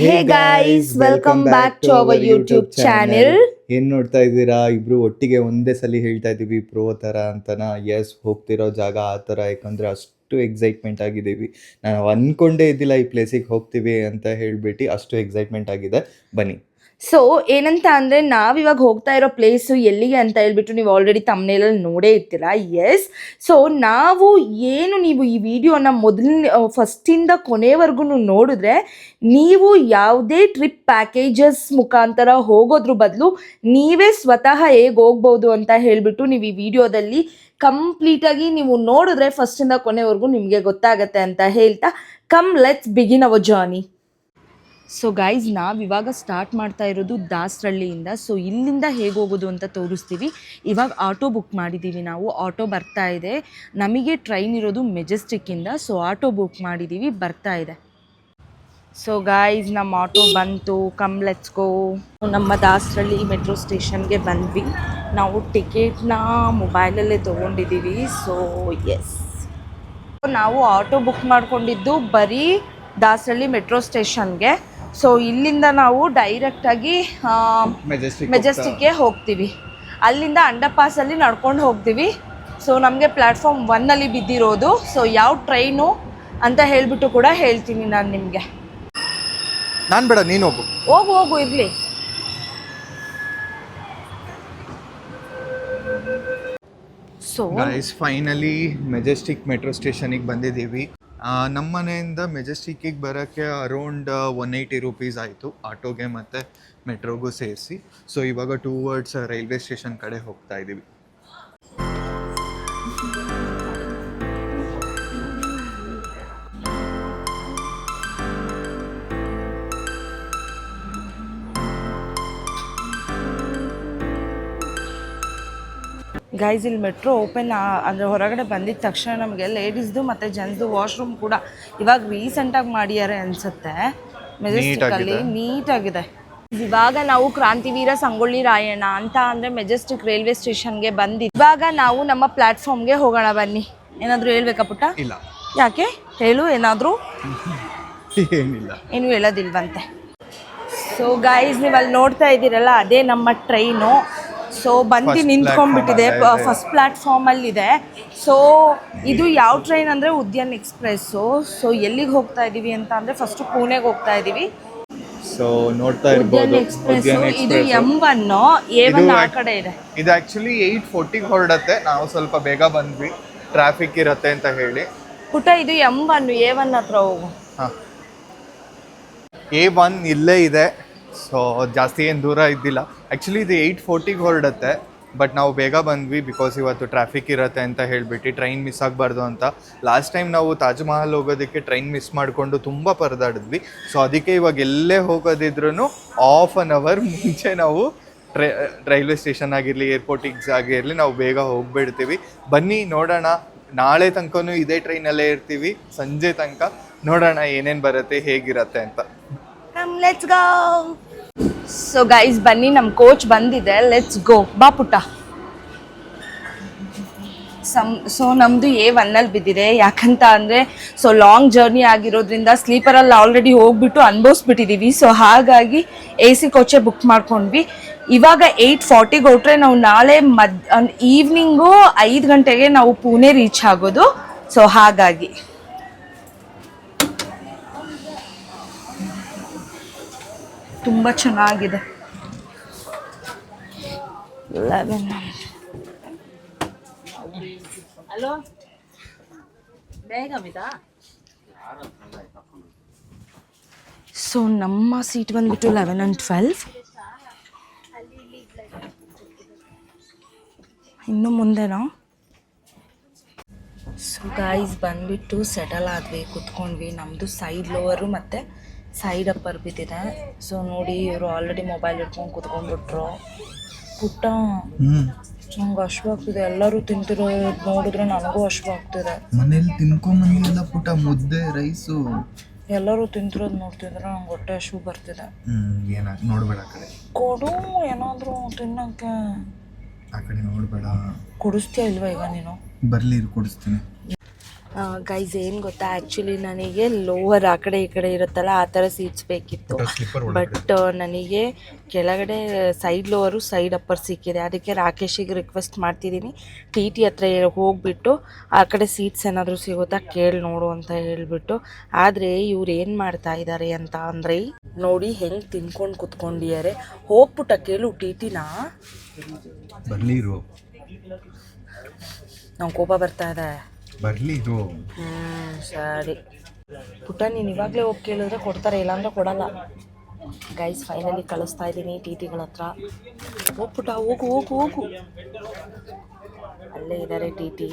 Hey guys welcome back to our YouTube channel ಏನ್ ನೋಡ್ತಾ ಇದ್ದೀರಾ? ಇಬ್ರು ಒಟ್ಟಿಗೆ ಒಂದೇ ಸಲ ಹೇಳ್ತಾ ಇದೀವಿ ಪ್ರೋ ತರ ಅಂತನ. ಎಸ್ ಹೋಗ್ತಿರೋ ಜಾಗ ಆ ತರ. ಯಾಕಂದ್ರೆ ಅಷ್ಟು ಎಕ್ಸೈಟ್ಮೆಂಟ್ ಆಗಿದ್ದೀವಿ. ನಾನು ಅನ್ಕೊಂಡೇ ಇದ್ದಿಲ್ಲ ಈ ಪ್ಲೇಸಿಗೆ ಹೋಗ್ತೀವಿ ಅಂತ ಹೇಳ್ಬಿಟ್ಟು ಅಷ್ಟು ಎಕ್ಸೈಟ್ಮೆಂಟ್ ಆಗಿದೆ. ಬನ್ನಿ. ಸೊ ಏನಂತ ಅಂದರೆ ನಾವಿವಾಗ ಹೋಗ್ತಾ ಇರೋ ಪ್ಲೇಸು ಎಲ್ಲಿಗೆ ಅಂತ ಹೇಳ್ಬಿಟ್ಟು ನೀವು ಆಲ್ರೆಡಿ ತಮ್ಮನೇಲಲ್ಲಿ ನೋಡೇ ಇರ್ತೀರ? ಎಸ್ ಸೊ ನಾವು ಏನು ನೀವು ಈ ವಿಡಿಯೋನ ಮೊದಲನೇ ಫಸ್ಟಿಂದ ಕೊನೆವರೆಗೂ ನೋಡಿದ್ರೆ ನೀವು ಯಾವುದೇ ಟ್ರಿಪ್ ಪ್ಯಾಕೇಜಸ್ ಮುಖಾಂತರ ಹೋಗೋದ್ರ ಬದಲು ನೀವೇ ಸ್ವತಃ ಹೇಗೆ ಹೋಗ್ಬೋದು ಅಂತ ಹೇಳಿಬಿಟ್ಟು ನೀವು ಈ ವಿಡಿಯೋದಲ್ಲಿ ಕಂಪ್ಲೀಟಾಗಿ ನೀವು ನೋಡಿದ್ರೆ ಫಸ್ಟಿಂದ ಕೊನೆವರೆಗೂ ನಿಮಗೆ ಗೊತ್ತಾಗತ್ತೆ ಅಂತ ಹೇಳ್ತಾ come let's begin our journey so guys ನಾವು ಇವಾಗ ಸ್ಟಾರ್ಟ್ ಮಾಡ್ತಾ ಇರೋದು ದಾಸರಳ್ಳಿಯಿಂದ. ಸೊ ಇಲ್ಲಿಂದ ಹೇಗೆ ಹೋಗೋದು ಅಂತ ತೋರಿಸ್ತೀವಿ. ಇವಾಗ ಆಟೋ ಬುಕ್ ಮಾಡಿದ್ದೀವಿ ನಾವು. ಆಟೋ ಬರ್ತಾ ಇದೆ. ನಮಗೆ ಟ್ರೈನ್ ಇರೋದು ಮೆಜೆಸ್ಟಿಕ್ಕಿಂದ ಸೊ ಆಟೋ ಬುಕ್ ಮಾಡಿದ್ದೀವಿ ಬರ್ತಾ ಇದೆ. ಸೊ ಗಾಯ್ಸ್ ನಮ್ಮ ಆಟೋ ಬಂತು. ಕಮ್ ಲೆಟ್ಸ್ ಗೋ ನಮ್ಮ ದಾಸರಳ್ಳಿ ಮೆಟ್ರೋ ಸ್ಟೇಷನ್ಗೆ ಬಂದ್ವಿ. ನಾವು ಟಿಕೆಟ್ನ ಮೊಬೈಲಲ್ಲೇ ತೊಗೊಂಡಿದ್ದೀವಿ ಸೊ ಎಸ್ ನಾವು ಆಟೋ ಬುಕ್ ಮಾಡ್ಕೊಂಡಿದ್ದು ಬರೀ ದಾಸರಳ್ಳಿ ಮೆಟ್ರೋ ಸ್ಟೇಷನ್ಗೆ ಸೊ ಇಲ್ಲಿಂದ ನಾವು ಡೈರೆಕ್ಟಾಗಿ ಮೆಜೆಸ್ಟಿಕ್ ಮೆಜೆಸ್ಟಿಕ್ಗೆ ಹೋಗ್ತೀವಿ. ಅಲ್ಲಿಂದ ಅಂಡರ್ಪಾಸಲ್ಲಿ ನಡ್ಕೊಂಡು ಹೋಗ್ತೀವಿ. ಸೊ ನಮಗೆ ಪ್ಲ್ಯಾಟ್ಫಾರ್ಮ್ ಒನ್ನಲ್ಲಿ ಬಿದ್ದಿರೋದು. ಸೊ ಯಾವ ಟ್ರೈನು ಅಂತ ಹೇಳಿಬಿಟ್ಟು ಕೂಡ ಹೇಳ್ತೀನಿ ನಾನು ನಿಮಗೆ. ನಾನು ಬೇಡ ನೀನು ಹೋಗು. ಹೋಗು ಹೋಗು ಇರಲಿ. ಸೊ ಫೈನಲಿ ಮೆಜೆಸ್ಟಿಕ್ ಮೆಟ್ರೋ ಸ್ಟೇಷನಿಗೆ ಬಂದಿದ್ದೀವಿ. ನಮ್ಮ ಮನೆಯಿಂದ ಮೆಜೆಸ್ಟಿಕ್ಕಿಗೆ ಬರೋಕ್ಕೆ ಅರೌಂಡ್ ಒನ್ ಏಯ್ಟಿ ರುಪೀಸ್ ಆಯಿತು. ಆಟೋಗೆ ಮತ್ತು ಮೆಟ್ರೋಗೂ ಸೇರಿಸಿ. ಸೊ ಇವಾಗ ಟೂ ವರ್ಡ್ಸ್ ರೈಲ್ವೆ ಸ್ಟೇಷನ್ ಕಡೆ ಹೋಗ್ತಾ ಇದ್ದೀವಿ ಗೈಸ್ ಇಲ್ಲಿ ಮೆಟ್ರೋ ಓಪನ್ ಅಂದರೆ ಹೊರಗಡೆ ಬಂದಿದ ತಕ್ಷಣ ನಮಗೆ ಲೇಡೀಸ್ದು ಮತ್ತು ಜೆಂಟ್ಸ್ದು ವಾಶ್ರೂಮ್ ಕೂಡ ಇವಾಗ ರೀಸೆಂಟಾಗಿ ಮಾಡಿದ್ದಾರೆ ಅನಿಸುತ್ತೆ. ಮೆಜೆಸ್ಟಿಕಲ್ಲಿ ನೀಟಾಗಿದೆ. ಇವಾಗ ನಾವು ಕ್ರಾಂತಿವೀರ ಸಂಗೊಳ್ಳಿ ರಾಯಣ್ಣ ಅಂತ ಅಂದರೆ ಮೆಜೆಸ್ಟಿಕ್ ರೈಲ್ವೆ ಸ್ಟೇಷನ್ಗೆ ಬಂದಿದ್ದು ಇವಾಗ ನಾವು ನಮ್ಮ ಪ್ಲ್ಯಾಟ್ಫಾರ್ಮ್ಗೆ ಹೋಗೋಣ ಬನ್ನಿ. ಏನಾದರೂ ಹೇಳ್ಬೇಕಾ ಪುಟ್ಟ? ಇಲ್ಲ. ಯಾಕೆ? ಹೇಳು ಏನಾದರೂ? ಏನಿಲ್ಲ. ಏನು ಹೇಳೋದಿಲ್ವಂತೆ. ಸೊ ಗೈಸ್ ನೀವು ಅಲ್ಲಿ ನೋಡ್ತಾ ಇದ್ದೀರಲ್ಲ ಅದೇ ನಮ್ಮ ಟ್ರೈನು ಸೊ ಬಂದು ನಿಂತ್ಕೊಂಡ್ಬಿಟ್ಟಿದೆ. ಪ್ಲಾಟ್ಫಾರ್ಮ್ ಅಲ್ಲಿ ಇದೆ. ಫಸ್ಟ್ ಪ್ಲ್ಯಾಟ್ಫಾರ್ಮಲ್ಲಿದೆ ಸೊ ಇದು ಯಾವ ಟ್ರೈನ್ ಅಂದ್ರೆ ಉದ್ಯಾನ್ ಎಕ್ಸ್ಪ್ರೆಸ್ ಸೊ ಎಲ್ಲಿಗೆ ಹೋಗ್ತಾ ಇದೀವಿ ಅಂತ ಅಂದ್ರೆ ಫಸ್ಟ್ ಪುಣೆಗೆ ಹೋಗ್ತಾ ಇದೀವಿ. ಸೊ ನೋಡ್ತಾ ಇರ್ಬೋದು. ಇದು ಎಂ ಒನ್ ಎ ಒನ್ ಆ ಕಡೆ ಇದೆ. ಇದು ಆಕ್ಚುಲಿ ಏಯ್ಟ್ ಫೋರ್ಟಿಗೆ ಹೊರಡತ್ತೆ. ನಾವು ಸ್ವಲ್ಪ ಬೇಗ ಬಂದ್ವಿ. ಟ್ರಾಫಿಕ್ ಇರತ್ತೆ ಅಂತ ಹೇಳಿ. ಪುಟ ಇದು ಎಂ ಒನ್ ಎ ಒನ್ ಹತ್ರ ಹೋಗು. ಹಾಂ. ಎ ಒನ್ ಇಲ್ಲೇ ಇದೆ. ಸೊ ಜಾಸ್ತಿ ಏನು ದೂರ ಇದ್ದಿಲ್ಲ. ಆ್ಯಕ್ಚುಲಿ ಇದು ಏಯ್ಟ್ ಫೋರ್ಟಿಗೆ ಹೊರಡುತ್ತೆ ಬಟ್ ನಾವು ಬೇಗ ಬಂದ್ವಿ ಬಿಕಾಸ್ ಇವತ್ತು ಟ್ರಾಫಿಕ್ ಇರುತ್ತೆ ಅಂತ ಹೇಳಿಬಿಟ್ಟು ಟ್ರೈನ್ ಮಿಸ್ ಆಗಬಾರ್ದು ಅಂತ. ಲಾಸ್ಟ್ ಟೈಮ್ ನಾವು ತಾಜ್ ಮಹಲ್ ಹೋಗೋದಕ್ಕೆ ಟ್ರೈನ್ ಮಿಸ್ ಮಾಡಿಕೊಂಡು ತುಂಬ ಪರದಾಡಿದ್ವಿ. ಸೊ ಅದಕ್ಕೆ ಇವಾಗ ಎಲ್ಲೇ ಹೋಗೋದಿದ್ರೂ ಆಫ್ ಅನ್ ಅವರ್ ಮುಂಚೆ ನಾವು ಟ್ರೈ, ರೈಲ್ವೆ ಸ್ಟೇಷನ್ ಆಗಿರಲಿ ಏರ್ಪೋರ್ಟಿಗೆ ಆಗಿರಲಿ ನಾವು ಬೇಗ ಹೋಗ್ಬಿಡ್ತೀವಿ. ಬನ್ನಿ ನೋಡೋಣ. ನಾಳೆ ತನಕನೂ ಇದೇ ಟ್ರೈನಲ್ಲೇ ಇರ್ತೀವಿ. ಸಂಜೆ ತನಕ ನೋಡೋಣ ಏನೇನು ಬರುತ್ತೆ, ಹೇಗಿರತ್ತೆ ಅಂತ. ಲೆಟ್ಸ್ ಗೋ ಸೊ ಗೈಸ್ ಬನ್ನಿ ನಮ್ಮ ಕೋಚ್ ಬಂದಿದೆ. ಲೆಟ್ಸ್ ಗೋ ಬಾ ಪುಟ್ಟ. ಸಮ್ ಸೊ ನಮ್ಮದು ಎ ಒನ್ನಲ್ಲಿ ಬಿದ್ದಿದೆ. ಯಾಕಂತ ಅಂದರೆ ಸೊ ಲಾಂಗ್ ಜರ್ನಿ ಆಗಿರೋದ್ರಿಂದ ಸ್ಲೀಪರಲ್ಲಿ ಆಲ್ರೆಡಿ ಹೋಗ್ಬಿಟ್ಟು ಅನ್ಭವಿಸ್ಬಿಟ್ಟಿದ್ದೀವಿ ಸೊ ಹಾಗಾಗಿ ಎ ಸಿ ಕೋಚೆ ಬುಕ್ ಮಾಡ್ಕೊಂಡ್ವಿ. ಇವಾಗ ಏಯ್ಟ್ ಫಾರ್ಟಿಗೆ ಹೊಟ್ರೆ ನಾವು ನಾಳೆ ಮದ್ ಈವ್ನಿಂಗು ಐದು ಗಂಟೆಗೆ ನಾವು ಪುಣೆ ರೀಚ್ ಆಗೋದು. ಸೊ ಹಾಗಾಗಿ. ತುಂಬ ಚೆನ್ನಾಗಿದೆ. ಲೆವೆನ್ ಸೊ ನಮ್ಮ ಸೀಟ್ ಬಂದ್ಬಿಟ್ಟು ಲೆವೆನ್ ಆ್ಯಂಡ್ ಟ್ವೆಲ್ವ್ ಇನ್ನು ಮುಂದೆನಾ? ಸೊ ಗಾಯ್ಸ್ ಬಂದ್ಬಿಟ್ಟು ಸೆಟಲ್ ಆದ್ವಿ ಕುತ್ಕೊಂಡ್ವಿ. ನಮ್ಮದು ಸೈಡ್ ಲೋವರು ಮತ್ತು ಸೈಡ್ ಅಪ್ಪರ್ ಬಿದ್ದಿದೆ. ಸೊ ನೋಡಿ ಇವರು ಆಲ್ರೆಡಿ ಮೊಬೈಲ್ ಇಟ್ಕೊಂಡು ಕುತ್ಕೊಂಡ್ಬಿಟ್ರು. ಪುಟ್ಟ ನಂಗೆ ಹಶ್ವಾಗ್ತಿದೆ ಎಲ್ಲರೂ ತಿಂತಿರೋ ನೋಡಿದ್ರೆ ನನಗೂ ಹಶ್ವಾಗ್ತಿದೆ ಮನೇಲಿ ತಿನ್ಕೊಂಬಂದಿಲ್ಲ ಪುಟ ಮುದ್ದೆ ರೈಸು. ಎಲ್ಲರೂ ತಿಂತಿರೋದು ನೋಡ್ತಿದ್ರೆ ನಂಗೆ ಹೊಟ್ಟೆ ಹಶು ಬರ್ತಿದೆ. ಏನ ನೋಡ್ಬೇಡ ಕಡೆ. ಕೊಡು ಏನಾದರೂ ತಿನ್ನಕ್ಕೆ. ಆ ಕಡೆ ನೋಡ್ಬೇಡ. ಕೊಡಿಸ್ತೀಯ ಇಲ್ವಾ ಈಗ ನೀನು? ಬರ್ಲಿ ಕೊಡಿಸ್ತೀನಿ. ಗೈಸ್ ಏನು ಗೊತ್ತಾ? ಆ್ಯಕ್ಚುಲಿ ನನಗೆ ಲೋವರ್ ಆ ಕಡೆ ಈ ಕಡೆ ಇರುತ್ತಲ್ಲ ಆ ಥರ ಸೀಟ್ಸ್ ಬೇಕಿತ್ತು. ಬಟ್ ನನಗೆ ಕೆಳಗಡೆ ಸೈಡ್ ಲೋವರು ಸೈಡ್ ಅಪ್ಪರ್ ಸಿಕ್ಕಿದೆ. ಅದಕ್ಕೆ ರಾಕೇಶಿಗೆ ರಿಕ್ವೆಸ್ಟ್ ಮಾಡ್ತಿದ್ದೀನಿ. ಟಿ ಟಿ ಹತ್ರ ಹೋಗ್ಬಿಟ್ಟು ಆ ಕಡೆ ಸೀಟ್ಸ್ ಏನಾದರೂ ಸಿಗುತ್ತಾ ಕೇಳಿ ನೋಡು ಅಂತ ಹೇಳ್ಬಿಟ್ಟು. ಆದರೆ ಇವ್ರು ಏನು ಮಾಡ್ತಾ ಇದ್ದಾರೆ ಅಂತ ಅಂದರೆ ನೋಡಿ ಹೆಂಗೆ ತಿನ್ಕೊಂಡು ಕುತ್ಕೊಂಡಿದ್ದಾರೆ. ಹೋಗ್ಬಿಟ್ಟ ಕೇಳು ಟಿ ಟಿನಾ ನಂಗೆ ಕೋಪ ಬರ್ತಾ ಇದೆ. ಬರ್ಲಿ ಇದು. ಸರಿ. ಪುಟ್ಟ ನೀನು ಇವಾಗಲೇ ಹೋಗಿ ಕೇಳಿದ್ರೆ ಕೊಡ್ತಾರೆ, ಇಲ್ಲಾಂದ್ರೆ ಕೊಡಲ್ಲ. ಗೈಸ್ ಫೈನಲಿ ಕಳಿಸ್ತಾ ಇದ್ದೀನಿ ಟಿ ಟಿಗಳ ಹತ್ರ. ಹೋಗ್ ಪುಟ್ಟ ಹೋಗು ಹೋಗು ಹೋಗು. ಅಲ್ಲೇ ಇದ್ದಾರೆ ಟಿ ಟಿ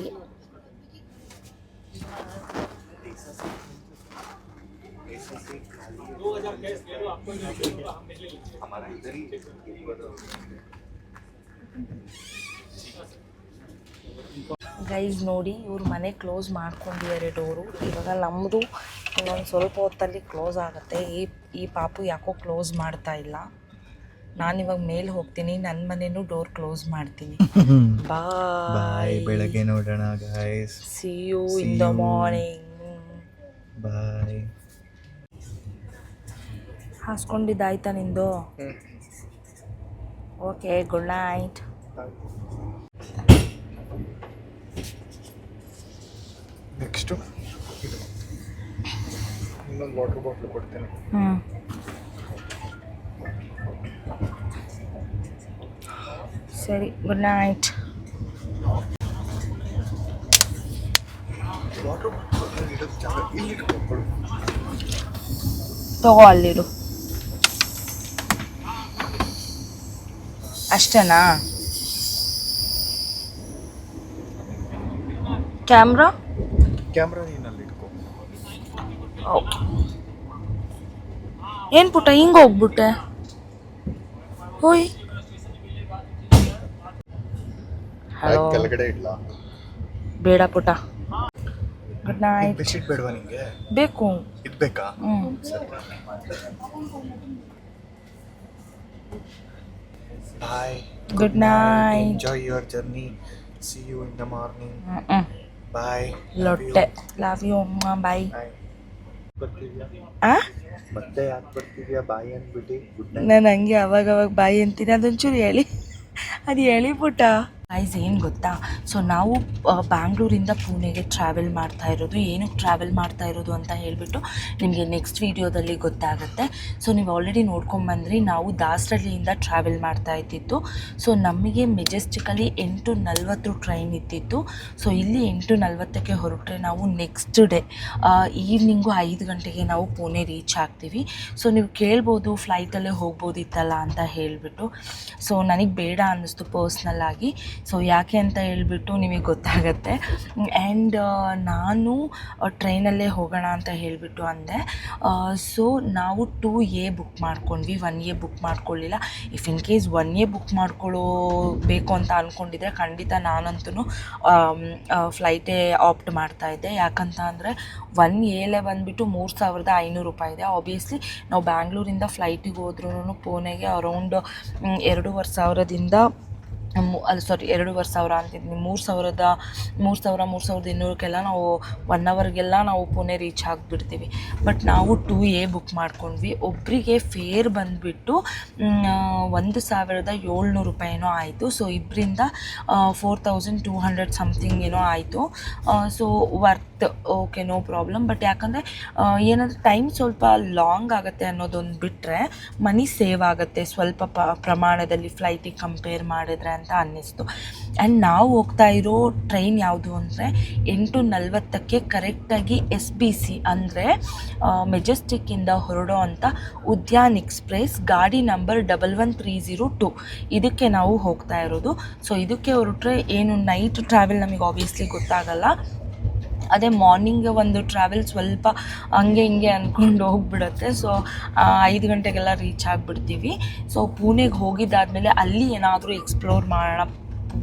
ಗೈಸ್ ನೋಡಿ ಇವ್ರ ಮನೆ ಕ್ಲೋಸ್ ಮಾಡ್ಕೊಂಡಿದ್ದಾರೆ ಡೋರು ಇವಾಗ ನಮ್ಮದು ಇನ್ನೊಂದು ಸ್ವಲ್ಪ ಹೊತ್ತಲ್ಲಿ ಕ್ಲೋಸ್ ಆಗುತ್ತೆ. ಈ ಈ ಪಾಪು ಯಾಕೋ ಕ್ಲೋಸ್ ಮಾಡ್ತಾ ಇಲ್ಲ. ನಾನು ಇವಾಗ ಮೇಲೆ ಹೋಗ್ತೀನಿ ನನ್ನ ಮನೆನೂ ಡೋರ್ ಕ್ಲೋಸ್ ಮಾಡ್ತೀನಿ. ಬಾಯ್ ಬೆಳಗ್ಗೆ ನೋಡೋಣ guys see you in the. Morning bye ಹಾಸ್ಕೊಂಡಿದ್ದಾಯ್ತಾ ನಿಂದು? ಓಕೆ ಗುಡ್ ನೈಟ್ ನೆಕ್ಸ್ಟು ಇನ್ನೊಂದು ವಾಟರ್ ಬಾಟ್ಲ್ ಕೊಡ್ತೇನೆ. ಸರಿ ಗುಡ್ ನೈಟ್ ತಗೋ ಅಲ್ಲಿರು. ಅಷ್ಟೇನಾ? ಕ್ಯಾಮ್ರಾ ಕ್ಯಾಮ್ರಾ ನೀನಲ್ಲಿ ಏನು ಪುಟ್ಟ ಹಿಂಗ ಹೋಗ್ಬಿಟ್ಟೆ? ಹೋಯ್. ಬೇಡ ಪುಟ್ಟ. ಗುಡ್ ನೈಟ್ ಬೆಡ್ಶೀಟ್ ಬೇಡವಾ ನಿಂಗೆ? ಬೇಕು. ಇದು ಬೇಕಾ bye good night enjoy your journey see you in the morning bye ಲೊಟ್ಟೆ. Love you ಅಮ್ಮ. ಬಾಯ್ ಆ? ಮತ್ತೆ ಯಾಕೆ ಬರ್ತಿದ್ಯಾ ಬಾಯ್ ಅಂದ್ಬಿಟ್ಟು? ನಾನು ಹಂಗೆ ಅವಾಗ ಅವಾಗ ಬಾಯಿ ಅಂತೀನಿ ಅದೊಂಚೂರು ಹೇಳಿ ಅದು ಹೇಳಿ ಗೈಸ್ ಏನು ಗೊತ್ತಾ? ಸೊ ನಾವು ಬ್ಯಾಂಗ್ಳೂರಿಂದ ಪುಣೆಗೆ ಟ್ರಾವೆಲ್ ಮಾಡ್ತಾ ಇರೋದು. ಏನಕ್ಕೆ ಟ್ರಾವೆಲ್ ಮಾಡ್ತಾ ಇರೋದು ಅಂತ ಹೇಳಿಬಿಟ್ಟು ನಿಮಗೆ ನೆಕ್ಸ್ಟ್ ವೀಡಿಯೋದಲ್ಲಿ ಗೊತ್ತಾಗುತ್ತೆ. ಸೊ ನೀವು ಆಲ್ರೆಡಿ ನೋಡ್ಕೊಂಬಂದ್ರಿ, ನಾವು ದಾಸರಳ್ಳಿಯಿಂದ ಟ್ರಾವೆಲ್ ಮಾಡ್ತಾ ಇದ್ದಿತ್ತು ಸೊ ನಮಗೆ ಮೆಜೆಸ್ಟಿಕಲಿ ಎಂಟು ನಲ್ವತ್ತು ಟ್ರೈನ್ ಇದ್ದಿತ್ತು ಸೊ ಇಲ್ಲಿ ಎಂಟು ನಲ್ವತ್ತಕ್ಕೆ ಹೊರಟ್ರೆ ನಾವು ನೆಕ್ಸ್ಟ್ ಡೇ ಈವ್ನಿಂಗು ಐದು ಗಂಟೆಗೆ ನಾವು ಪುಣೆ ರೀಚ್ ಆಗ್ತೀವಿ. ಸೊ ನೀವು ಕೇಳ್ಬೋದು ಫ್ಲೈಟಲ್ಲೇ ಹೋಗ್ಬೋದಿತ್ತಲ್ಲ ಅಂತ ಹೇಳಿಬಿಟ್ಟು. ಸೊ ನನಗೆ ಬೇಡ ಅನ್ನಿಸ್ತು ಪರ್ಸ್ನಲ್ ಆಗಿ. ಸೊ ಯಾಕೆ ಅಂತ ಹೇಳ್ಬಿಟ್ಟು ನಿಮಗೆ ಗೊತ್ತಾಗತ್ತೆ. ಆ್ಯಂಡ್ ನಾನು ಟ್ರೈನಲ್ಲೇ ಹೋಗೋಣ ಅಂತ ಹೇಳಿಬಿಟ್ಟು ಅಂದೆ. ಸೊ ನಾವು ಟೂ ಎ ಬುಕ್ ಮಾಡ್ಕೊಂಡ್ವಿ. One A book ಮಾಡ್ಕೊಳ್ಳಿಲ್ಲ. If in case one A book ಮಾಡ್ಕೊಳ್ಳೋ ಬೇಕು ಅಂತ ಅಂದ್ಕೊಂಡಿದ್ರೆ ಖಂಡಿತ ನಾನಂತೂ ಫ್ಲೈಟೇ ಆಪ್ಟ್ ಮಾಡ್ತಾ ಇದ್ದೆ. ಯಾಕಂತ ಅಂದರೆ ಒನ್ ಎಲೆ ಬಂದುಬಿಟ್ಟು ಮೂರು ಸಾವಿರದ ಐನೂರು ರೂಪಾಯಿ ಇದೆ. ಆಬ್ವಿಯಸ್ಲಿ ನಾವು ಬ್ಯಾಂಗ್ಳೂರಿಂದ ಫ್ಲೈಟಿಗೆ ಹೋದ್ರೂ ಪುಣೆಗೆ ಅರೌಂಡ್ ಎರಡೂವರೆ ಸಾವಿರದಿಂದ ಮು- ಅಲ್ಲಿ ಸಾರಿ ಎರಡೂವರೆ ಸಾವಿರ ಅಂತಿದ್ದೀನಿ ಮೂರು ಸಾವಿರದ, ಮೂರು ಸಾವಿರ, ಮೂರು ಸಾವಿರದ ಇನ್ನೂರಕ್ಕೆಲ್ಲ ನಾವು ಒನ್ ಅವರ್ಗೆಲ್ಲ ನಾವು ಪುಣೆ ರೀಚ್ ಆಗಿಬಿಡ್ತೀವಿ. ಬಟ್ ನಾವು ಟೂ ಎ ಬುಕ್ ಮಾಡ್ಕೊಂಡ್ವಿ. ಒಬ್ಬರಿಗೆ ಫೇರ್ ಬಂದುಬಿಟ್ಟು ಒಂದು ಸಾವಿರದ ಏಳ್ನೂರು ರೂಪಾಯಿನೋ ಆಯಿತು. So ಇಬ್ಬರಿಂದ four thousand two hundred something ಏನೋ ಆಯಿತು. So worth okay no problem but ಯಾಕಂದರೆ ಏನಂದರೆ ಟೈಮ್ ಸ್ವಲ್ಪ ಲಾಂಗ್ ಆಗುತ್ತೆ ಅನ್ನೋದೊಂದು ಬಿಟ್ಟರೆ ಮನಿ ಸೇವ್ ಆಗುತ್ತೆ ಸ್ವಲ್ಪ ಪ್ರಮಾಣದಲ್ಲಿ ಫ್ಲೈಟಿಗೆ ಕಂಪೇರ್ ಮಾಡಿದ್ರೆ ಅಂತ ಅನ್ನಿಸ್ತು. ಆ್ಯಂಡ್ ನಾವು ಹೋಗ್ತಾ ಇರೋ ಟ್ರೈನ್ ಯಾವುದು ಅಂದರೆ ಎಂಟು ನಲ್ವತ್ತಕ್ಕೆ ಕರೆಕ್ಟಾಗಿ ಎಸ್ ಬಿ ಸಿ ಅಂದರೆ ಮೆಜೆಸ್ಟಿಕ್ಕಿಂದ ಹೊರಡೋ ಅಂಥ ಉದ್ಯಾನ್ ಎಕ್ಸ್ಪ್ರೆಸ್ ಗಾಡಿ number double one three zero two ಇದಕ್ಕೆ ನಾವು ಹೋಗ್ತಾ ಇರೋದು. ಸೊ ಇದಕ್ಕೆ ಹೊರಟ್ರೆ ಏನು ನೈಟ್ ಟ್ರಾವೆಲ್ ನಮಗೆ ಆಬ್ವಿಯಸ್ಲಿ ಗೊತ್ತಾಗಲ್ಲ. ಅದೇ ಮಾರ್ನಿಂಗ್ ಒಂದು ಟ್ರಾವೆಲ್ ಸ್ವಲ್ಪ ಹಂಗೆ ಹಿಂಗೆ ಅಂದ್ಕೊಂಡು ಹೋಗ್ಬಿಡುತ್ತೆ. ಸೊ ಐದು ಗಂಟೆಗೆಲ್ಲ ರೀಚ್ ಆಗಿಬಿಡ್ತೀವಿ. ಸೊ ಪುಣೆಗೆ ಹೋಗಿದ್ದಾದಮೇಲೆ ಅಲ್ಲಿ ಏನಾದರೂ ಎಕ್ಸ್ಪ್ಲೋರ್ ಮಾಡೋಣ,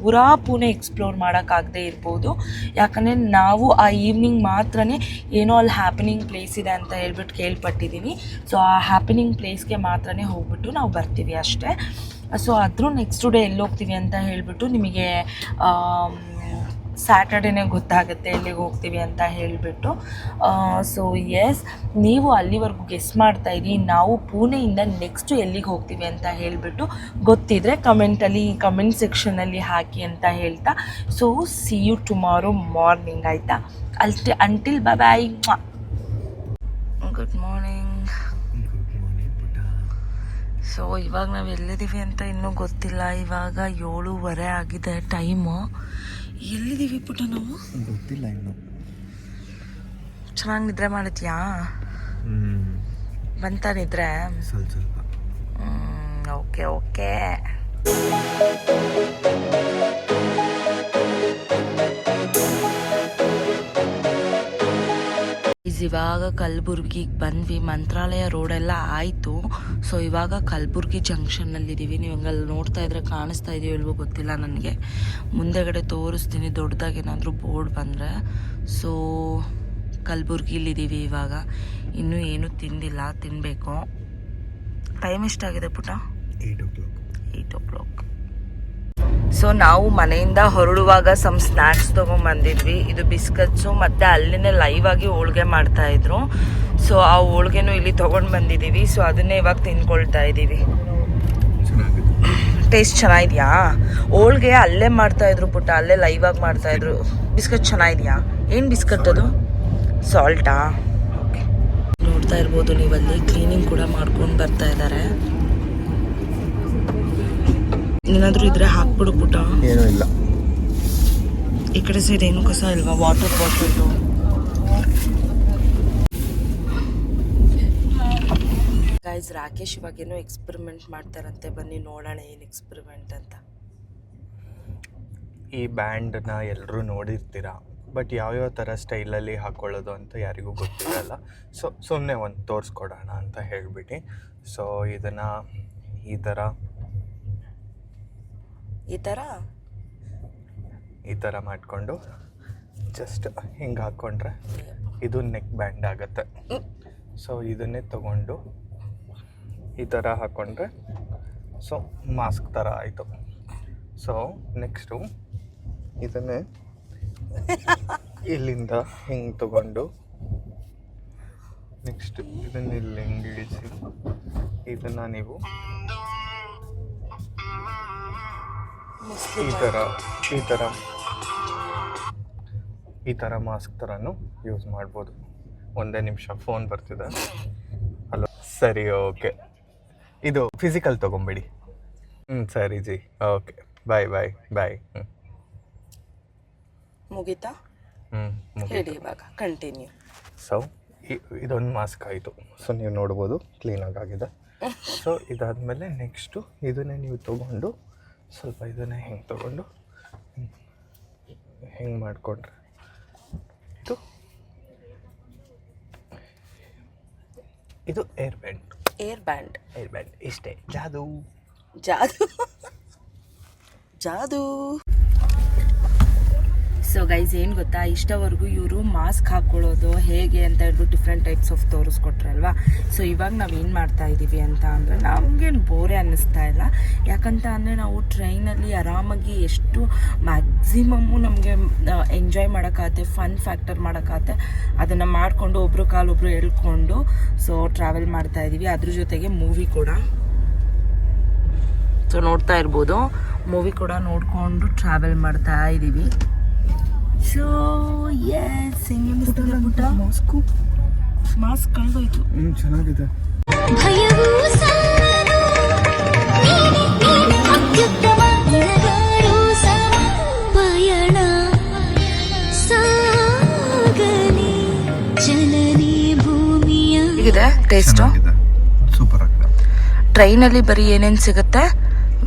ಪೂರಾ ಪುಣೆ ಎಕ್ಸ್ಪ್ಲೋರ್ ಮಾಡೋಕ್ಕಾಗದೆ ಇರ್ಬೋದು. ಯಾಕಂದರೆ ನಾವು ಆ ಈವ್ನಿಂಗ್ ಮಾತ್ರ ಏನೋ ಅಲ್ಲಿ ಹ್ಯಾಪನಿಂಗ್ ಪ್ಲೇಸ್ ಇದೆ ಅಂತ ಹೇಳ್ಬಿಟ್ಟು ಕೇಳ್ಪಟ್ಟಿದ್ದೀನಿ ಸೊ ಆ ಹ್ಯಾಪನಿಂಗ್ ಪ್ಲೇಸ್ಗೆ ಮಾತ್ರ ಹೋಗ್ಬಿಟ್ಟು ನಾವು ಬರ್ತೀವಿ ಅಷ್ಟೇ. ಸೊ ಆದರೂ ನೆಕ್ಸ್ಟ್ ಡೇ ಎಲ್ಲೋಗ್ತೀವಿ ಅಂತ ಹೇಳಿಬಿಟ್ಟು ನಿಮಗೆ ಸ್ಯಾಟರ್ಡೇನೇ ಗೊತ್ತಾಗುತ್ತೆ ಎಲ್ಲಿಗೆ ಹೋಗ್ತೀವಿ ಅಂತ ಹೇಳಿಬಿಟ್ಟು. ಸೊ ಎಸ್ ನೀವು ಅಲ್ಲಿವರೆಗೂ ಗೆಸ್ ಮಾಡ್ತಾ ಇದ್ದೀವಿ ನಾವು ಪುಣೆಯಿಂದ ನೆಕ್ಸ್ಟು ಎಲ್ಲಿಗೆ ಹೋಗ್ತೀವಿ ಅಂತ ಹೇಳಿಬಿಟ್ಟು ಗೊತ್ತಿದ್ರೆ ಕಮೆಂಟಲ್ಲಿ ಕಮೆಂಟ್ ಸೆಕ್ಷನಲ್ಲಿ ಹಾಕಿ ಅಂತ ಹೇಳ್ತಾ. So see you tomorrow morning ಆಯಿತಾ? ಅಲ್ಟಿ until bye good morning good morning ಪುಟ್ಟ ಸೊ ಇವಾಗ ನಾವು ಎಲ್ಲಿದ್ದೀವಿ ಅಂತ ಇನ್ನೂ ಗೊತ್ತಿಲ್ಲ. ಇವಾಗ ಏಳೂವರೆ ಆಗಿದೆ ಟೈಮು ಎಲ್ಲಿದ್ದೀವಿ ಪುಟ್ಟ ನಾವು? ಗೊತ್ತಿಲ್ಲ ಇನ್ನು. ಚೆನ್ನಾಗಿ ನಿದ್ರೆ ಮಾಡುತ್ತೀಯಾ ಬಂತ ನಿದ್ರೆ? ಸ್ವಲ್ಪ ಸ್ವಲ್ಪ. Okay okay. ಇವಾಗ ಕಲಬುರ್ಗಿಗೆ ಬಂದ್ವಿ ಮಂತ್ರಾಲಯ ರೋಡೆಲ್ಲ ಆಯಿತು. ಸೊ ಇವಾಗ ಕಲಬುರ್ಗಿ ಜಂಕ್ಷನ್ನಲ್ಲಿದ್ದೀವಿ ನೀವು ಹಂಗಲ್ಲಿ ನೋಡ್ತಾ ಇದ್ರೆ ಕಾಣಿಸ್ತಾ ಇದೆಯೋ ಇಲ್ವೋ ಗೊತ್ತಿಲ್ಲ ನನಗೆ. ಮುಂದೆಗಡೆ ತೋರಿಸ್ತೀನಿ ದೊಡ್ಡದಾಗಿ ಏನಾದರೂ ಬೋರ್ಡ್ ಬಂದರೆ. ಸೊ ಕಲಬುರ್ಗಿಲಿದ್ದೀವಿ ಇವಾಗ. ಇನ್ನೂ ಏನೂ ತಿಂದಿಲ್ಲ ತಿನ್ನಬೇಕು ಟೈಮ್ ಎಷ್ಟಾಗಿದೆ ಪುಟ? Eight o'clock eight o'clock so ನಾವು ಮನೆಯಿಂದ ಹೊರಡುವಾಗ ಸಮ್ ಸ್ನ್ಯಾಕ್ಸ್ ತೊಗೊಂಬಂದಿದ್ವಿ. ಇದು ಬಿಸ್ಕಟ್ಸು ಮತ್ತು ಅಲ್ಲಿನೇ ಲೈವ್ ಆಗಿ ಹೋಳ್ಗೆ ಮಾಡ್ತಾ ಇದ್ರು. ಸೊ ಆ ಹೋಳ್ಗೆನೂ ಇಲ್ಲಿ ತೊಗೊಂಡು ಬಂದಿದ್ದೀವಿ ಸೊ ಅದನ್ನೇ ಇವಾಗ ತಿನ್ಕೊಳ್ತಾ ಇದ್ದೀವಿ ಟೇಸ್ಟ್ ಚೆನ್ನಾಗಿದೆಯಾ? ಹೋಳ್ಗೆ ಅಲ್ಲೇ ಮಾಡ್ತಾ ಇದ್ರು ಪುಟ್ಟ. ಅಲ್ಲೇ ಲೈವ್ ಆಗಿ ಮಾಡ್ತಾ ಇದ್ರು. ಬಿಸ್ಕಟ್ ಚೆನ್ನಾಗಿದ್ಯಾ? ಏನು ಬಿಸ್ಕಟ್ ಅದು? ಸಾಲ್ಟಾ ನೋಡ್ತಾ ಇರ್ಬೋದು ನೀವಲ್ಲಿ. ಕ್ಲೀನಿಂಗ್ ಕೂಡ ಮಾಡ್ಕೊಂಡು ಬರ್ತಾ ಇದ್ದಾರೆ. ಏನಾದರೂ ಇದ್ರೆ ಹಾಕ್ಬಿಡು ಪುಟ ಏನೂ ಇಲ್ಲ. ಈ ಕಡೆ ಸೈಡ್ ಏನು ಕಸ ಇಲ್ವಾ? ವಾಟರ್ ಬಾಟಲು ಗೈಸ್ ರಾಕೇಶ್ ಇವಾಗೇನೋ ಎಕ್ಸ್ಪೆರಿಮೆಂಟ್ ಮಾಡ್ತಾರಂತೆ. ಬನ್ನಿ ನೋಡೋಣ ಏನು ಎಕ್ಸ್ಪೆರಿಮೆಂಟ್ ಅಂತ. ಈ ಬ್ಯಾಂಡನ್ನ ಎಲ್ಲರೂ ನೋಡಿರ್ತೀರ? ಬಟ್ ಯಾವ್ಯಾವ ಥರ ಸ್ಟೈಲಲ್ಲಿ ಹಾಕ್ಕೊಳ್ಳೋದು ಅಂತ ಯಾರಿಗೂ ಗೊತ್ತಿರಲ್ಲ. ಸೊ ಸುಮ್ಮನೆ ಒಂದು ತೋರಿಸ್ಕೊಡೋಣ ಅಂತ ಹೇಳಿಬಿಟ್ಟು. ಸೊ ಇದನ್ನು ಈ ಥರ ಈ ಥರ? ಈ ಥರ ಮಾಡಿಕೊಂಡು ಜಸ್ಟ್ ಹಿಂಗೆ ಹಾಕ್ಕೊಂಡ್ರೆ ಇದು ನೆಕ್ ಬ್ಯಾಂಡ್ ಆಗುತ್ತೆ. ಸೊ ಇದನ್ನೇ ತಗೊಂಡು ಈ ಥರ ಹಾಕ್ಕೊಂಡ್ರೆ ಸೊ ಮಾಸ್ಕ್ ಥರ ಆಯಿತು. ಸೊ ನೆಕ್ಸ್ಟು ಇದನ್ನೇ ಇಲ್ಲಿಂದ ಹಿಂಗೆ ತಗೊಂಡು ನೆಕ್ಸ್ಟ್ ಇದನ್ನ ಇಲ್ಲಿ ಹಿಂಗೆ ಇಳಿಸಿ. ಇದನ್ನು ನೀವು ಈ ಥರ ಈ ಥರ ಈ ಥರ ಮಾಸ್ಕ್ ಥರನೂ ಯೂಸ್ ಮಾಡ್ಬೋದು. ಒಂದೇ ನಿಮಿಷ ಫೋನ್ ಬರ್ತಿದೆ. ಹಲೋ ಸರಿ ಓಕೆ ಇದು ಫಿಸಿಕಲ್ ತೊಗೊಂಬಿಡಿ. ಹ್ಞೂ ಸರಿ ಜಿ. ಓಕೆ ಬಾಯ್ ಬಾಯ್ ಬಾಯ್ ಹ್ಞೂ ಮುಗೀತಾ? ಹ್ಞೂ ಹೇಳಿ ಇವಾಗ ಕಂಟಿನ್ಯೂ ಸೊ ಇದೊಂದು ಮಾಸ್ಕ್ ಆಯಿತು. ಸೊ ನೀವು ನೋಡ್ಬೋದು ಕ್ಲೀನಾಗಿ ಆಗಿದೆ. ಸೊ ಇದಾದಮೇಲೆ ನೆಕ್ಸ್ಟು ಇದನ್ನೇ ನೀವು ತೊಗೊಂಡು ಸ್ವಲ್ಪ ಇದನ್ನೇ ಹೆಂಗೆ ತೊಗೊಂಡು ಹೆಂಗೆ ಮಾಡಿಕೊಂಡ್ರೆ ಇದು ಇದು air band. Air band. Air band ಇಷ್ಟೇ. ಜಾದು. ಜಾದು. ಜಾದು. ಸೊ ಗೈಸ್ ಏನು ಗೊತ್ತಾ? ಇಷ್ಟವರೆಗೂ ಇವರು ಮಾಸ್ಕ್ ಹಾಕ್ಕೊಳ್ಳೋದು ಹೇಗೆ ಅಂತ ಹೇಳ್ಬಿಟ್ಟು ಡಿಫ್ರೆಂಟ್ ಟೈಪ್ಸ್ ಆಫ್ ತೋರಿಸ್ಕೊಟ್ರಲ್ವಾ? ಸೊ ಇವಾಗ ನಾವು ಏನು ಮಾಡ್ತಾ ಇದ್ದೀವಿ ಅಂತ ಅಂದರೆ ನಮಗೇನು ಬೋರೆ ಅನ್ನಿಸ್ತಾ ಇಲ್ಲ. ಯಾಕಂತ ಅಂದರೆ ನಾವು ಟ್ರೈನಲ್ಲಿ ಆರಾಮಾಗಿ ಎಷ್ಟು ಮ್ಯಾಕ್ಸಿಮಮ್ಮು ನಮಗೆ ಎಂಜಾಯ್ ಮಾಡೋಕ್ಕಾಗತ್ತೆ ಫನ್ ಫ್ಯಾಕ್ಟರ್ ಮಾಡೋಕ್ಕಾಗತ್ತೆ, ಅದನ್ನು ಮಾಡಿಕೊಂಡು ಒಬ್ರು ಕಾಲೊಬ್ಬರು ಎಳ್ಕೊಂಡು ಸೊ ಟ್ರಾವೆಲ್ ಮಾಡ್ತಾ ಇದ್ದೀವಿ ಅದ್ರ ಜೊತೆಗೆ ಮೂವಿ ಕೂಡ. ಸೊ ನೋಡ್ತಾ ಇರ್ಬೋದು. ಮೂವಿ ಕೂಡ ನೋಡಿಕೊಂಡು ಟ್ರಾವೆಲ್ ಮಾಡ್ತಾ ಇದ್ದೀವಿ ಸೊ ಎಸ್ ಹೆಂಗೆ ಪುಟ್ಟ ಮಾಸ್ಕು. ಮಾಸ್ಕ್ ಕಳೆದೋಯ್ತು. ಹ್ಞೂ ಚೆನ್ನಾಗಿದೆ. ಭಯವೂ ಸಾಗದು ನೀನೆ ನೀನೆ ಅತ್ಯುತ್ತಮ ನಿನಗಾರು ಸಮ ಪಯಣ ಸಾಗಲಿ ಜನನಿ ಭೂಮಿಯ. ಹೇಗಿದೆ ಟೇಸ್ಟು ಸೂಪರ್ ಆಗಿದೆ. ಟ್ರೈನಲ್ಲಿ ಬರೀ ಏನೇನು ಸಿಗುತ್ತೆ?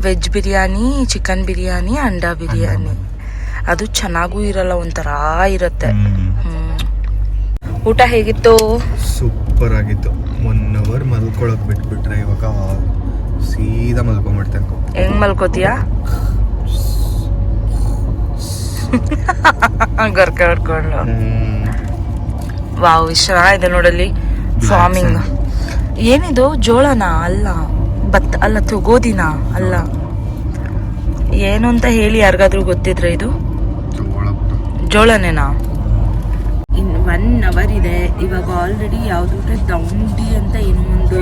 Veg biryani chicken biryani. ಅಂಡಾ biryani. ಅದು ಚೆನ್ನಾಗೂ ಇರಲ್ಲ ಒಂಥರ ಇರುತ್ತೆ. ಊಟ ಹೇಗಿತ್ತು? ಸೂಪರ್ ಆಗಿತ್ತು. ಒನ್ ಅವರ್ ಮಲ್ಕೊಳಕ್ ಬಿಟ್ಬಿಟ್ರೆ ಇವಾಗ ಸೀದಾ ಮಲ್ಕೊಂಡ್ಬಿಡ್ತೇನೆ ಹೆಂಗ್ ಮಲ್ಕೋತೀಯಾ? ಗರ್ಕ ಹೊಡ್ಕೊಂಡು. ವಾವ್ ಇಷ್ಟ ಇದೆ ನೋಡಲ್ಲಿ. ಫಾರ್ಮಿಂಗ್ ಏನಿದು? ಜೋಳನ? ಅಲ್ಲ. ಭತ್ತ ಅಲ್ಲ ಗೋಧಿನ ಅಲ್ಲ. ಏನು ಅಂತ ಹೇಳಿ ಯಾರಿಗಾದ್ರೂ ಗೊತ್ತಿದ್ರೆ ಇದು? ಜೋಳನೇನಾ ಇನ್ ಒನ್ ಅವರ್ ಇದೆ. ಇವಾಗ ಆಲ್ರೆಡಿ ಯಾವುದು ದೌಂಡಿ ಅಂತ ಇನ್ನೊಂದು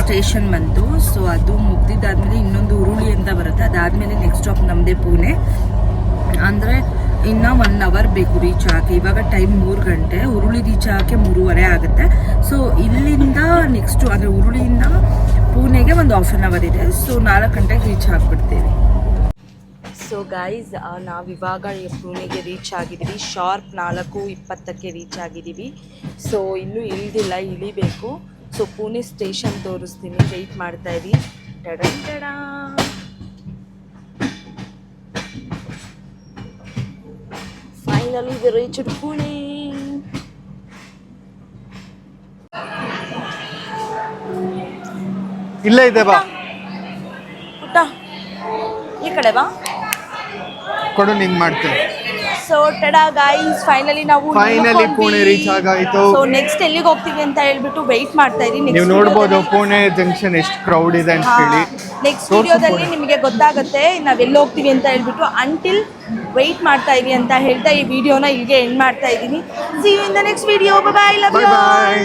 ಸ್ಟೇಷನ್ ಬಂತು. ಸೊ ಅದು ಮುಗ್ದಿದ್ದಾದ್ಮೇಲೆ ಇನ್ನೊಂದು ಉರುಳಿ ಅಂತ ಬರುತ್ತೆ. ಅದಾದ್ಮೇಲೆ ನೆಕ್ಸ್ಟ್ ಸ್ಟಾಪ್ ನಮ್ಮದೇ ಪುಣೆ. ಅಂದರೆ ಇನ್ನ ಒನ್ ಅವರ್ ಬೇಕು ರೀಚ್ ಆಗಿ ಇವಾಗ ಟೈಮ್ ಮೂರು ಗಂಟೆ. ಉರುಳಿ ರೀಚ್ ಆಗೋಕ್ಕೆ ಮೂರುವರೆ ಆಗುತ್ತೆ. ಸೊ ಇಲ್ಲಿಂದ ನೆಕ್ಸ್ಟು ಅಂದರೆ ಉರುಳಿಯಿಂದ ಪುಣೆಗೆ ಒಂದು ಹಾಫ್ ಆನ್ ಅವರ್ ಇದೆ. ಸೊ ನಾಲ್ಕು ಗಂಟೆಗೆ ರೀಚ್ ಆಗಿಬಿಡ್ತೀವಿ. ಸೊ ಗೈಸ್ ನಾವಿವಾಗ ಪುಣೆಗೆ ರೀಚ್ ಆಗಿದ್ದೀವಿ. ಶಾರ್ಪ್ ನಾಲ್ಕು ಇಪ್ಪತ್ತಕ್ಕೆ ರೀಚ್ ಆಗಿದ್ದೀವಿ. ಸೊ ಇನ್ನೂ ಇಳಿದಿಲ್ಲ ಇಳಿಬೇಕು. ಸೊ ಪುಣೆ ಸ್ಟೇಷನ್ ತೋರಿಸ್ತೀನಿ. ವೆಯ್ಟ್ ಮಾಡ್ತಾ ಇದ್ದೀವಿ ಟಡನ್ ಟಡ. Finally we reach Pune. ಇಲ್ಲ ಇದೆ ಬಾ. ಪುಟ್ಟ ಈ ಕಡೆ ಬಾ. ಕೊಡು ನಿಂಗೆ ಮಾಡ್ತೀನಿ. ಸೊ ಟಡಾ ಗೈಸ್ ಫೈನಲಿ ನಾವು ಫೈನಲಿ ಪುಣೆ ರೀಚ್ ಆಗಾಯ್ತು. ಸೊ ನೆಕ್ಸ್ಟ್ ಎಲ್ಲಿಗೆ ಹೋಗ್ತೀವಿ ಅಂತ ಹೇಳ್ಬಿಟ್ಟು ವೆಯ್ಟ್ ಮಾಡ್ತಾ ಇದೀನಿ ನೀವು ನೋಡ್ಬೋದು ಪುಣೆ ಜಂಕ್ಷನ್ ಎಷ್ಟು ಕ್ರೌಡ್ ಇದೆ ಅಂತ ಹೇಳಿ. ನೆಕ್ಸ್ಟ್ ವಿಡಿಯೋದಲ್ಲಿ. ನಿಮಗೆ ಗೊತ್ತಾಗುತ್ತೆ ನಾವು ಎಲ್ಲಿ ಹೋಗ್ತೀವಿ ಅಂತ ಹೇಳ್ಬಿಟ್ಟು ಅಂಟಿಲ್ ವೆಯ್ಟ್ ಮಾಡ್ತಾ ಇರಿ ಅಂತ ಹೇಳ್ತಾ ಈ ವಿಡಿಯೋನ ಇಲ್ಲಿಗೆ ಎಂಡ್ ಮಾಡ್ತಾ ಇದ್ದೀನಿ. See you in the next video bye bye love you bye